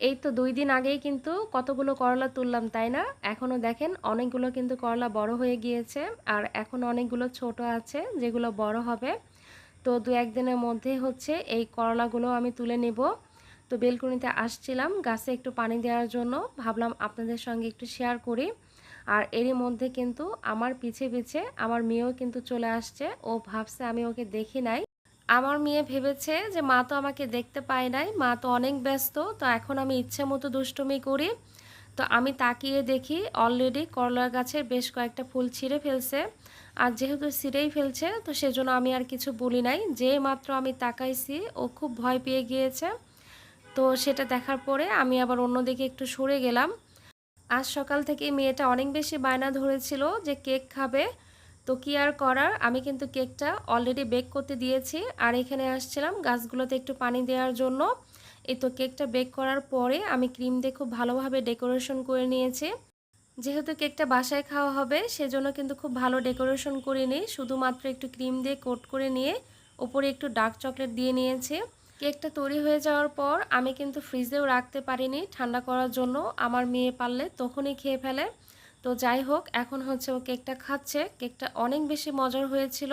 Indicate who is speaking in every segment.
Speaker 1: এই তো দুই দিন আগেই কিন্তু কতগুলো করলা তুললাম, তাই না? এখনও দেখেন অনেকগুলো কিন্তু করলা বড় হয়ে গিয়েছে আর এখন অনেকগুলো ছোট আছে যেগুলো বড় হবে। তো দু একদিনের মধ্যে হচ্ছে এই করলাগুলো আমি তুলে নেব। তো বেলকুনিতে আসছিলাম, গাছে একটু পানি দেওয়ার জন্য। ভাবলাম আপনাদের সঙ্গে একটু শেয়ার করি। আর এরই মধ্যে কিন্তু আমার পিছে পিছে আমার মেয়েও কিন্তু চলে আসছে। ও ভাবছে আমি ওকে দেখি নাই। আমার মেয়ে ভেবেছে যে মা তো আমাকে দেখতে পায় নাই, মা তো অনেক ব্যস্ত, তো এখন আমি ইচ্ছে মতো দুষ্টুমি করি। তো আমি তাকিয়ে দেখি অলরেডি করলা গাছের বেশ কয়েকটা ফুল ছিঁড়ে ফেলছে আর যেহেতু ছিঁড়েই ফেলছে, তো সেজন্য আমি আর কিছু বলি নাই। যে মাত্র আমি তাকাইছি, ও খুব ভয় পেয়ে গিয়েছে। তো সেটা দেখার পরে আমি আবার অন্যদিকে একটু সরে গেলাম। আজ সকাল থেকে মেয়েটা অনেক বেশি বায়না ধরেছিল যে কেক খাবে। তো কি আর করার? আমি কিন্তু কেকটা অলরেডি বেক করতে দিয়েছি। আর এখানে আসছিলাম গাছগুলোতে একটু পানি দেওয়ার জন্য। এই তো কেকটা বেক করার পরে আমি ক্রিম দিয়ে খুব ভালোভাবে ডেকোরেশন করে নিয়েছি। যেহেতু কেকটা বাসায় খাওয়া হবে, সেজন্য কিন্তু খুব ভালো ডেকোরেশন করে নিই। শুধুমাত্র একটু ক্রিম দিয়ে কোট করে নিয়ে উপরে একটু ডার্ক চকলেট দিয়ে নিয়েছি। কেকটা তৈরি হয়ে যাওয়ার পর আমি কিন্তু ফ্রিজেও রাখতে পারিনি। ঠান্ডা করার জন্য আমার মেয়ে পারলে তখনই খেয়ে ফেলে। তো যাই হোক, এখন হচ্ছে ও কেকটা খাচ্ছে। কেকটা অনেক বেশি মজার হয়েছিল।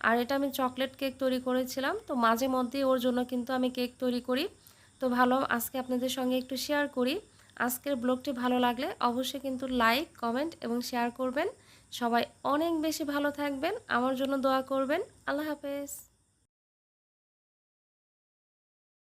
Speaker 1: আর এটা আমি চকলেট কেক তৈরি করেছিলাম। তো মাঝে মধ্যেই ওর জন্য কিন্তু আমি কেক তৈরি করি। তো ভালো, আজকে আপনাদের সঙ্গে একটু শেয়ার করি। আজকের ব্লগটি ভালো লাগলে অবশ্যই কিন্তু লাইক কমেন্ট এবং শেয়ার করবেন। সবাই অনেক বেশি ভালো থাকবেন। আমার জন্য দোয়া করবেন। আল্লাহ হাফেজ।